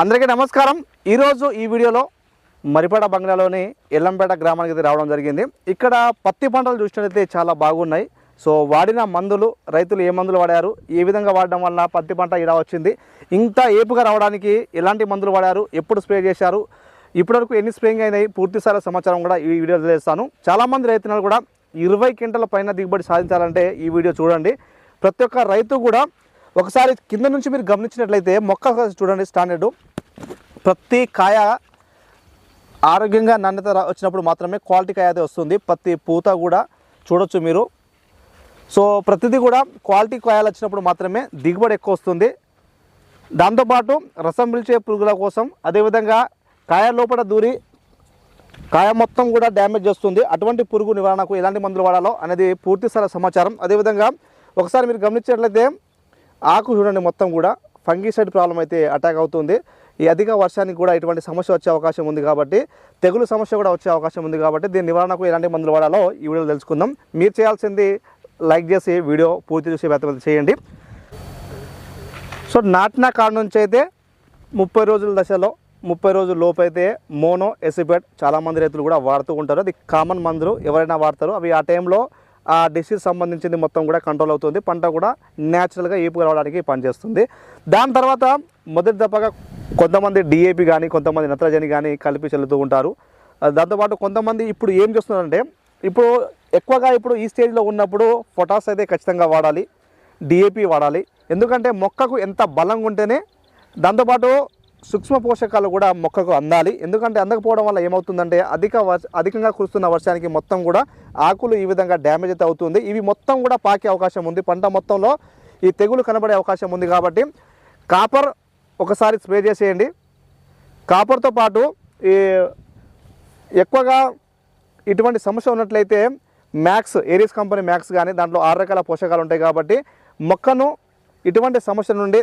అందరికీ నమస్కారం. ఈరోజు ఈ వీడియోలో మరిపేట బంగ్లాలోని ఎల్లంపేట గ్రామానికి అయితే రావడం జరిగింది. ఇక్కడ పత్తి పంటలు చూసినట్లయితే చాలా బాగున్నాయి. సో వాడిన మందులు రైతులు ఏ మందులు వాడారు ఏ విధంగా వాడడం వల్ల పత్తి పంట ఇలా వచ్చింది ఇంత ఏపుగా రావడానికి ఎలాంటి మందులు వాడారు ఎప్పుడు స్ప్రే చేశారు ఇప్పటివరకు ఎన్ని స్ప్రేయింగ్ అయినాయి పూర్తిస్థాయి సమాచారం కూడా ఈ వీడియో చేస్తాను చాలామంది రైతులు కూడా ఇరవై క్వింటల పైన దిగుబడి సాధించాలంటే ఈ వీడియో చూడండి. ప్రతి ఒక్క రైతు కూడా ఒకసారి కింద నుంచి మీరు గమనించినట్లయితే మొక్క చూడండి స్టాండర్డ్ ప్రతి కాయ ఆరోగ్యంగా నాణ్యత వచ్చినప్పుడు మాత్రమే క్వాలిటీ కాయ అయితే వస్తుంది. ప్రతి పూత కూడా చూడొచ్చు మీరు. సో ప్రతిదీ కూడా క్వాలిటీ కాయలు వచ్చినప్పుడు మాత్రమే దిగుబడి ఎక్కువ వస్తుంది. దాంతోపాటు రసం పిలిచే పురుగుల కోసం అదేవిధంగా కాయ లోపల దూరి కాయ మొత్తం కూడా డ్యామేజ్ చేస్తుంది. అటువంటి పురుగు నివారణకు ఎలాంటి మందులు వాడాలో అనేది పూర్తి స్థాయి సమాచారం. అదేవిధంగా ఒకసారి మీరు గమనించినట్లయితే ఆకు చూడండి మొత్తం కూడా ఫంగిసైడ్ ప్రాబ్లం అయితే అటాక్ అవుతుంది. ఈ అధిక వర్షానికి కూడా ఇటువంటి సమస్య వచ్చే అవకాశం ఉంది కాబట్టి తెగులు సమస్య కూడా వచ్చే అవకాశం ఉంది కాబట్టి దీని నివారణకు ఎలాంటి మందులు వాడాలో ఈ వీడియోలో తెలుసుకుందాం. మీరు చేయాల్సింది లైక్ చేసి వీడియో పూర్తి చూసి వ్యక్తం చేయండి. సో నాటిన కాడ నుంచి అయితే ముప్పై రోజుల దశలో ముప్పై రోజుల లోపు అయితే మోనో ఎసిపెట్ చాలామంది రైతులు కూడా వాడుతూ ఉంటారు. అది కామన్ మందులు ఎవరైనా వాడతారు. అవి ఆ టైంలో ఆ డిసీజ్ సంబంధించింది మొత్తం కూడా కంట్రోల్ అవుతుంది. పంట కూడా న్యాచురల్గా ఏపుగా రావడానికి పనిచేస్తుంది. దాని తర్వాత మొదటి దప్పగా కొంతమంది డిఏపి కానీ కొంతమంది నత్రజని కానీ కలిపి చల్లుతూ ఉంటారు. దాంతోపాటు కొంతమంది ఇప్పుడు ఏం చేస్తున్నారంటే ఇప్పుడు ఎక్కువగా ఇప్పుడు ఈ స్టేజ్లో ఉన్నప్పుడు పొటాస్ అయితే ఖచ్చితంగా వాడాలి డిఏపి వాడాలి. ఎందుకంటే మొక్కకు ఎంత బలంగా ఉంటేనే దాంతోపాటు సూక్ష్మ పోషకాలు కూడా మొక్కకు అందాలి. ఎందుకంటే అందకపోవడం వల్ల ఏమవుతుందంటే అధిక వర్ష అధికంగా కురుస్తున్న వర్షానికి మొత్తం కూడా ఆకులు ఈ విధంగా డ్యామేజ్ అయితే అవుతుంది. ఇవి మొత్తం కూడా పాకే అవకాశం ఉంది. పంట మొత్తంలో ఈ తెగులు కనబడే అవకాశం ఉంది కాబట్టి కాపర్ ఒకసారి స్ప్రే చేసేయండి. కాపర్తో పాటు ఈ ఎక్కువగా ఇటువంటి సమస్య ఉన్నట్లయితే మ్యాక్స్ ఏరియస్ కంపెనీ మ్యాక్స్ కానీ దాంట్లో ఆరు రకాల పోషకాలు ఉంటాయి కాబట్టి మొక్కను ఇటువంటి సమస్య నుండి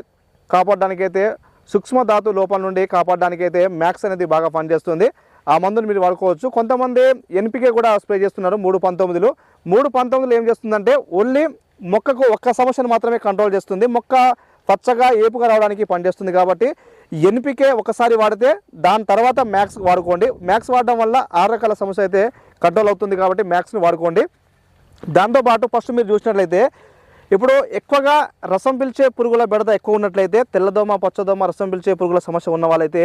కాపాడడానికైతే సూక్ష్మ ధాతు లోపల నుండి కాపాడడానికైతే మ్యాక్స్ అనేది బాగా పనిచేస్తుంది. ఆ మందును మీరు వాడుకోవచ్చు. కొంతమంది ఎన్పికే కూడా స్ప్రే చేస్తున్నారు మూడు పంతొమ్మిదిలు. మూడు పంతొమ్మిదిలు ఏం చేస్తుందంటే ఓన్లీ మొక్కకు ఒక్క సమస్యను మాత్రమే కంట్రోల్ చేస్తుంది. మొక్క పచ్చగా ఏపుగా రావడానికి పనిచేస్తుంది కాబట్టి ఎన్పికే ఒకసారి వాడితే దాని తర్వాత మ్యాక్స్ వాడుకోండి. మ్యాక్స్ వాడడం వల్ల ఆరు రకాల సమస్య అయితే కంట్రోల్ అవుతుంది కాబట్టి మ్యాక్స్ని వాడుకోండి. దాంతోపాటు ఫస్ట్ మీరు చూసినట్లయితే ఇప్పుడు ఎక్కువగా రసం పిలిచే పురుగుల బెడద ఎక్కువ ఉన్నట్లయితే తెల్లదోమ పచ్చదోమ రసం పిలిచే పురుగుల సమస్య ఉన్న వాళ్ళైతే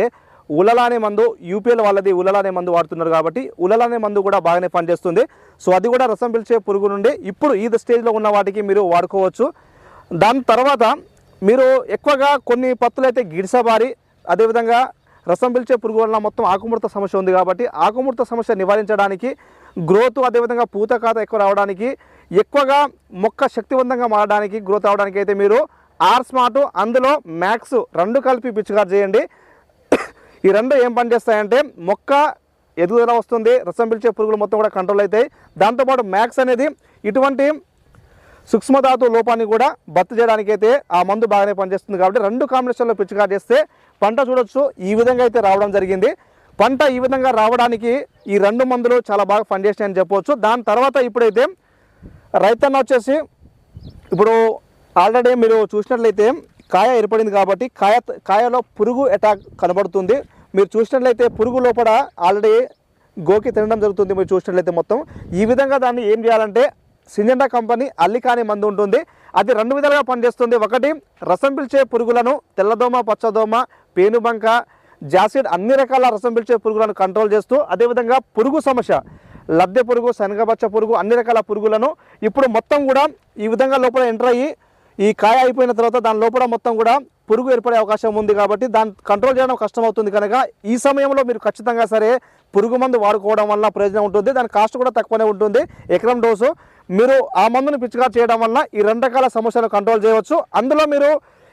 ఉలలా అనే మందు యూపీఎల్ వాళ్ళది ఉలలా అనే మందు వాడుతున్నారు కాబట్టి ఉలలానే మందు కూడా బాగానే పనిచేస్తుంది. సో అది కూడా రసం పిలిచే పురుగు నుండి ఇప్పుడు ఈ స్టేజ్లో ఉన్న వాటికి మీరు వాడుకోవచ్చు. దాని తర్వాత మీరు ఎక్కువగా కొన్ని పత్తులు అయితే గిడిసబారి అదేవిధంగా రసం పిలిచే పురుగు వలన మొత్తం ఆకుముడత సమస్య ఉంది కాబట్టి ఆకుముడత సమస్య నివారించడానికి గ్రోత్ అదేవిధంగా పూత ఖాత ఎక్కువ రావడానికి ఎక్కువగా మొక్క శక్తివంతంగా మారడానికి గ్రోత్ అవడానికి అయితే మీరు ఆర్ స్మార్ట్ అందులో మ్యాక్స్ రెండు కలిపి పిచ్చిగా చేయండి. ఈ రెండు ఏం పని చేస్తాయంటే మొక్క ఎదుగుదల వస్తుంది రసం పిలిచే పురుగులు మొత్తం కూడా కంట్రోల్ అవుతాయి. దాంతోపాటు మ్యాక్స్ అనేది ఇటువంటి సూక్ష్మధాతు లోపాన్ని కూడా భర్తీ చేయడానికి అయితే ఆ మందు బాగానే పనిచేస్తుంది కాబట్టి రెండు కాంబినేషన్లో పిచ్చిగా చేస్తే పంట చూడొచ్చు ఈ విధంగా అయితే రావడం జరిగింది. పంట ఈ విధంగా రావడానికి ఈ రెండు మందులు చాలా బాగా పనిచేసినాయని చెప్పవచ్చు. దాని తర్వాత ఇప్పుడైతే రైతన్న వచ్చేసి ఇప్పుడు ఆల్రెడీ మీరు చూసినట్లయితే కాయ ఏర్పడింది కాబట్టి కాయ కాయలో పురుగు అటాక్ కనబడుతుంది. మీరు చూసినట్లయితే పురుగు లోపల ఆల్రెడీ గోకి తినడం జరుగుతుంది మీరు చూసినట్లయితే మొత్తం. ఈ విధంగా దాన్ని ఏం చేయాలంటే సింజెండా కంపెనీ అల్లికాని మందు ఉంటుంది. అది రెండు విధాలుగా పనిచేస్తుంది. ఒకటి రసం పిలిచే పురుగులను తెల్లదోమ పచ్చదోమ పేనుబంక జాసిడ్ అన్ని రకాల రసం పిలిచే పురుగులను కంట్రోల్ చేస్తూ అదేవిధంగా పురుగు సమస్య. లద్దె పురుగు శనగబచ్చ పురుగు అన్ని రకాల పురుగులను ఇప్పుడు మొత్తం కూడా ఈ విధంగా లోపల ఎంటర్ అయ్యి ఈ కాయ అయిపోయిన తర్వాత దాని లోపల మొత్తం కూడా పురుగు ఏర్పడే అవకాశం ఉంది కాబట్టి దాన్ని కంట్రోల్ చేయడం కష్టం అవుతుంది కనుక ఈ సమయంలో మీరు ఖచ్చితంగా సరే పురుగు మందు వాడుకోవడం వల్ల ప్రయోజనం ఉంటుంది. దాని కాస్ట్ కూడా తక్కువనే ఉంటుంది. ఎకరం డోసు మీరు ఆ మందును పిచ్చిగా చేయడం వల్ల ఈ రెండు రకాల సమస్యలు కంట్రోల్ చేయవచ్చు. అందులో మీరు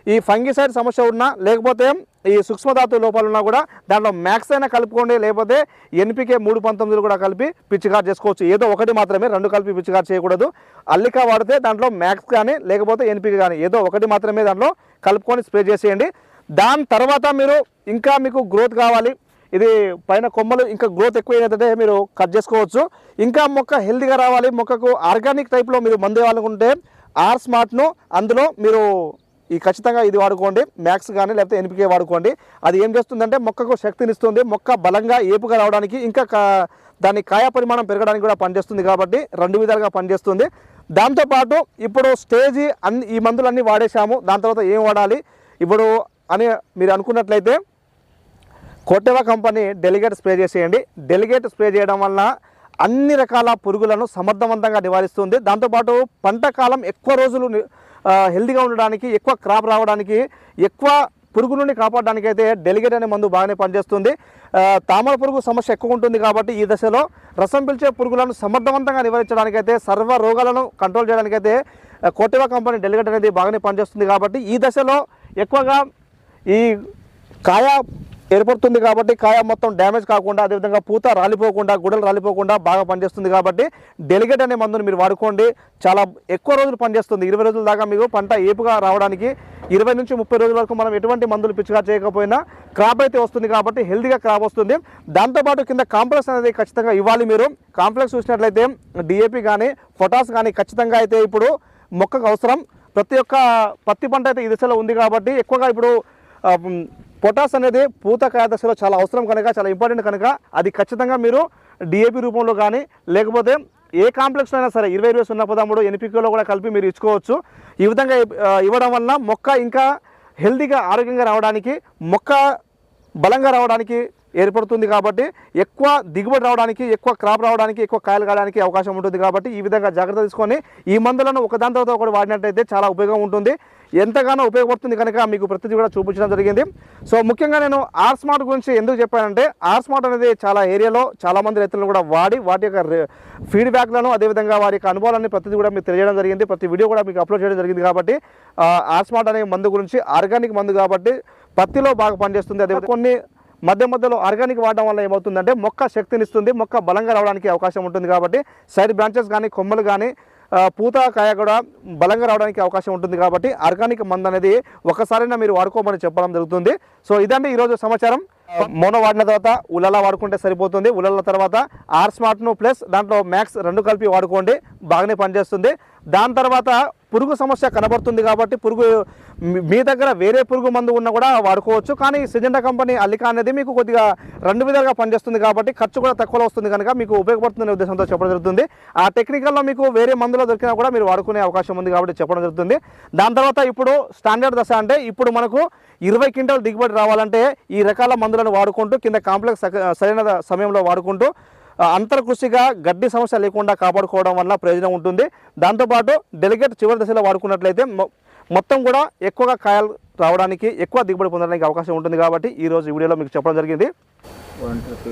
ఈ ఫంగిసైడ్ సమస్య ఉన్నా లేకపోతే ఈ సూక్ష్మధాతు లోపాలు ఉన్నా కూడా దాంట్లో మ్యాక్స్ అయినా కలుపుకోండి లేకపోతే ఎన్పికే మూడు పంతొమ్మిదిలు కూడా కలిపి పిచ్చిగారు చేసుకోవచ్చు. ఏదో ఒకటి మాత్రమే రెండు కలిపి పిచ్చిగారు చేయకూడదు. అల్లిక వాడితే దాంట్లో మ్యాక్స్ కానీ లేకపోతే ఎన్పికే కానీ ఏదో ఒకటి మాత్రమే దాంట్లో కలుపుకొని స్ప్రే చేసేయండి. దాని తర్వాత మీరు ఇంకా మీకు గ్రోత్ కావాలి. ఇది పైన కొమ్మలు ఇంకా గ్రోత్ ఎక్కువ మీరు కట్ చేసుకోవచ్చు. ఇంకా మొక్క హెల్తీగా రావాలి. మొక్కకు ఆర్గానిక్ టైప్లో మీరు మందు ఇవ్వాలనుకుంటే ఆర్ స్మార్ట్ను అందులో మీరు ఈ ఖచ్చితంగా ఇది వాడుకోండి. మ్యాక్స్ కానీ లేకపోతే ఎన్పికే వాడుకోండి. అది ఏం చేస్తుందంటే మొక్కకు శక్తినిస్తుంది. మొక్క బలంగా ఏపుగా రావడానికి ఇంకా కా- దాని కాయ పరిమాణం పెరగడానికి కూడా పనిచేస్తుంది కాబట్టి రెండు విధాలుగా పనిచేస్తుంది. దాంతోపాటు ఇప్పుడు స్టేజీ అన్ని ఈ మందులన్నీ వాడేశాము. దాని తర్వాత ఏం వాడాలి? ఇప్పుడు అని మీరు అనుకున్నట్లయితే కోటెవా కంపెనీ డెలిగేట్ స్ప్రే చేసేయండి. డెలిగేట్ స్ప్రే చేయడం వలన అన్ని రకాల పురుగులను సమర్థవంతంగా నివారిస్తుంది. దాంతోపాటు పంట కాలం ఎక్కువ రోజులు హెల్దీగా ఉండడానికి ఎక్కువ క్రాప్ రావడానికి ఎక్కువ పురుగు నుండి కాపాడడానికి అయితే డెలిగేట్ అనే మందు బాగానే పనిచేస్తుంది. తామర పురుగు సమస్య ఎక్కువ ఉంటుంది కాబట్టి ఈ దశలో రసం పిలిచే పురుగులను సమర్థవంతంగా నివారించడానికైతే సర్వ రోగాలను కంట్రోల్ చేయడానికి అయితే కంపెనీ డెలిగేట్ అనేది బాగానే పనిచేస్తుంది కాబట్టి ఈ దశలో ఎక్కువగా ఈ కాయ ఏర్పడుతుంది కాబట్టి కాయ మొత్తం డ్యామేజ్ కాకుండా అదేవిధంగా పూత రాలిపోకుండా గుడలు రాలిపోకుండా బాగా పనిచేస్తుంది కాబట్టి డెలిగేట్ అనే మందుని మీరు వాడుకోండి. చాలా ఎక్కువ రోజులు పనిచేస్తుంది. ఇరవై రోజుల దాకా మీకు పంట ఏపుగా రావడానికి ఇరవై నుంచి ముప్పై రోజుల వరకు మనం ఎటువంటి మందులు పిచ్చిగా చేయకపోయినా క్రాప్ అయితే వస్తుంది కాబట్టి హెల్తీగా క్రాప్ వస్తుంది. దాంతోపాటు కింద కాంప్లెక్స్ అనేది ఖచ్చితంగా ఇవ్వాలి మీరు. కాంప్లెక్స్ చూసినట్లయితే డిఏపి కానీ పొటాస్ కానీ ఖచ్చితంగా అయితే ఇప్పుడు మొక్కకు అవసరం. ప్రతి ఒక్క పత్తి పంట అయితే ఈ దిశలో ఉంది కాబట్టి ఎక్కువగా ఇప్పుడు పొటాస్ అనేది పూత కాయ దశలో చాలా అవసరం కనుక చాలా ఇంపార్టెంట్ కనుక అది ఖచ్చితంగా మీరు డిఏపి రూపంలో కానీ లేకపోతే ఏ కాంప్లెక్స్ అయినా సరే ఇరవై ఇరవై సున్నా పదమూడు ఎన్పికలో కూడా కలిపి మీరు ఇచ్చుకోవచ్చు. ఈ విధంగా ఇవ్వడం వల్ల మొక్క ఇంకా హెల్తీగా ఆరోగ్యంగా రావడానికి మొక్క బలంగా రావడానికి ఏర్పడుతుంది కాబట్టి ఎక్కువ దిగుబడి రావడానికి ఎక్కువ క్రాప్ రావడానికి ఎక్కువ కాయలు కావడానికి అవకాశం ఉంటుంది కాబట్టి ఈ విధంగా జాగ్రత్త తీసుకొని ఈ మందులను ఒకదాని తర్వాత ఒకటి వాడినట్టయితే చాలా ఉపయోగం ఉంటుంది. ఎంతగానో ఉపయోగపడుతుంది కనుక మీకు ప్రతిదీ కూడా చూపించడం జరిగింది. సో ముఖ్యంగా నేను ఆర్ స్మార్ట్ గురించి ఎందుకు చెప్పానంటే ఆర్ స్మార్ట్ అనేది చాలా ఏరియాలో చాలామంది రైతులను కూడా వాడి వాటి యొక్క ఫీడ్బ్యాక్లను అదేవిధంగా వారి యొక్క అనుభవాలన్నీ ప్రతిదీ కూడా మీకు తెలియడం జరిగింది. ప్రతి వీడియో కూడా మీకు అప్లోడ్ చేయడం జరిగింది కాబట్టి ఆర్ స్మార్ట్ అనే మందు గురించి ఆర్గానిక్ మందు కాబట్టి పత్తిలో బాగా పనిచేస్తుంది. అదే కొన్ని మధ్య మధ్యలో ఆర్గానిక్ వాడడం వల్ల ఏమవుతుందంటే మొక్క శక్తినిస్తుంది మొక్క బలంగా రావడానికి అవకాశం ఉంటుంది కాబట్టి సైడ్ బ్రాంచెస్ కానీ కొమ్మలు కానీ పూత కాయ కూడా బలంగా రావడానికి అవకాశం ఉంటుంది కాబట్టి ఆర్గానిక్ మందు అనేది ఒకసారైనా మీరు వాడుకోమని చెప్పడం జరుగుతుంది. సో ఇదండి ఈరోజు సమాచారం. మోనో వాడిన తర్వాత ఉలలా వాడుకుంటే సరిపోతుంది. ఉలల తర్వాత ఆర్ స్మార్ట్ను ప్లస్ దాంట్లో మ్యాక్స్ రెండు కలిపి వాడుకోండి. బాగానే పనిచేస్తుంది. దాని తర్వాత పురుగు సమస్య కనబడుతుంది కాబట్టి పురుగు మీ- దగ్గర వేరే పురుగు మందు ఉన్నా కూడా వాడుకోవచ్చు. కానీ సిజెండా కంపెనీ అల్లిక అనేది మీకు కొద్దిగా రెండు విధాలుగా పనిచేస్తుంది కాబట్టి ఖర్చు కూడా తక్కువలో వస్తుంది కనుక మీకు ఉపయోగపడుతుందనే ఉద్దేశంతో చెప్పడం జరుగుతుంది. ఆ టెక్నికల్లో మీకు వేరే మందులో దొరికినా కూడా మీరు వాడుకునే అవకాశం ఉంది కాబట్టి చెప్పడం జరుగుతుంది. దాని తర్వాత ఇప్పుడు స్టాండర్డ్ దశ అంటే ఇప్పుడు మనకు ఇరవై క్వింటల్ దిగుబడి రావాలంటే ఈ రకాల మందులను వాడుకుంటూ కింద కాంప్లెక్స్ సరైన సమయంలో వాడుకుంటూ అంతర్కృషిగా గడ్డి సమస్య లేకుండా కాపాడుకోవడం వల్ల ప్రయోజనం ఉంటుంది. దాంతోపాటు డెలిగేట్ చివరి దశలో వాడుకున్నట్లయితే మొ- మొత్తం కూడా ఎక్కువగా కాయలు రావడానికి ఎక్కువ దిగుబడి పొందడానికి అవకాశం ఉంటుంది కాబట్టి ఈ రోజు వీడియోలో మీకు చెప్పడం జరిగింది.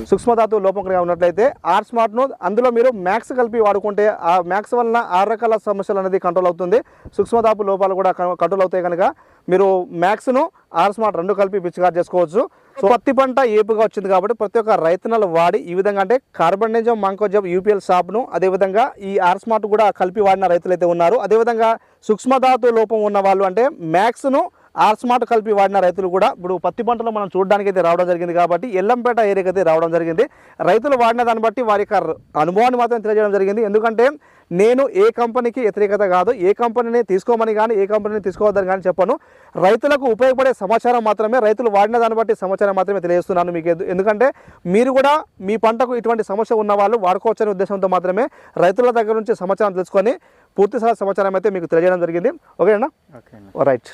సూక్ష్మధాతు లోపం కనుక ఉన్నట్లయితే ఆర్ స్మార్ట్ను అందులో మీరు మ్యాక్స్ కలిపి వాడుకుంటే ఆ మ్యాక్స్ వలన ఆరు రకాల సమస్యలు అనేది కంట్రోల్ అవుతుంది. సూక్ష్మధాపు లోపాలు కూడా కంట్రోల్ అవుతాయి కనుక మీరు మ్యాక్స్ను ఆర్ స్మార్ట్ రెండు కలిపి పిచ్చిగా చేసుకోవచ్చు. సో పత్తి పంట ఏపుగా వచ్చింది కాబట్టి ప్రతి ఒక్క రైతన్నలు వాడి ఈ విధంగా అంటే కార్బన్డేజం మాంకోజబ్ యూపీఎల్ షాప్ను అదేవిధంగా ఈ ఆర్ స్మార్ట్ కూడా కలిపి వాడిన రైతులు అయితే ఉన్నారు. అదేవిధంగా సూక్ష్మధాతు లోపం ఉన్న వాళ్ళు అంటే మ్యాక్స్ను ఆర్ స్మార్ట్ కలిపి వాడిన రైతులు కూడా ఇప్పుడు పత్తి పంటలో మనం చూడడానికి అయితే రావడం జరిగింది కాబట్టి ఎల్లంపేట ఏరియాకి అయితే రావడం జరిగింది. రైతులు వాడిన దాన్ని బట్టి వారి యొక్క అనుభవాన్ని మాత్రం తెలియజేయడం జరిగింది. ఎందుకంటే నేను ఏ కంపెనీకి వ్యతిరేకత కాదు ఏ కంపెనీని తీసుకోమని కానీ ఏ కంపెనీని తీసుకోవద్దని కానీ చెప్పను. రైతులకు ఉపయోగపడే సమాచారం మాత్రమే రైతులు వాడిన దాన్ని బట్టి సమాచారం మాత్రమే తెలియజేస్తున్నాను మీకు. ఎందు- ఎందుకంటే మీరు కూడా మీ పంటకు ఇటువంటి సమస్య ఉన్న వాళ్ళు వాడుకోవచ్చనే ఉద్దేశంతో మాత్రమే రైతుల దగ్గర నుంచి సమాచారం తెలుసుకొని పూర్తి సమాచారం అయితే మీకు తెలియజేయడం జరిగింది. ఓకేనా? Okay right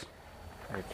right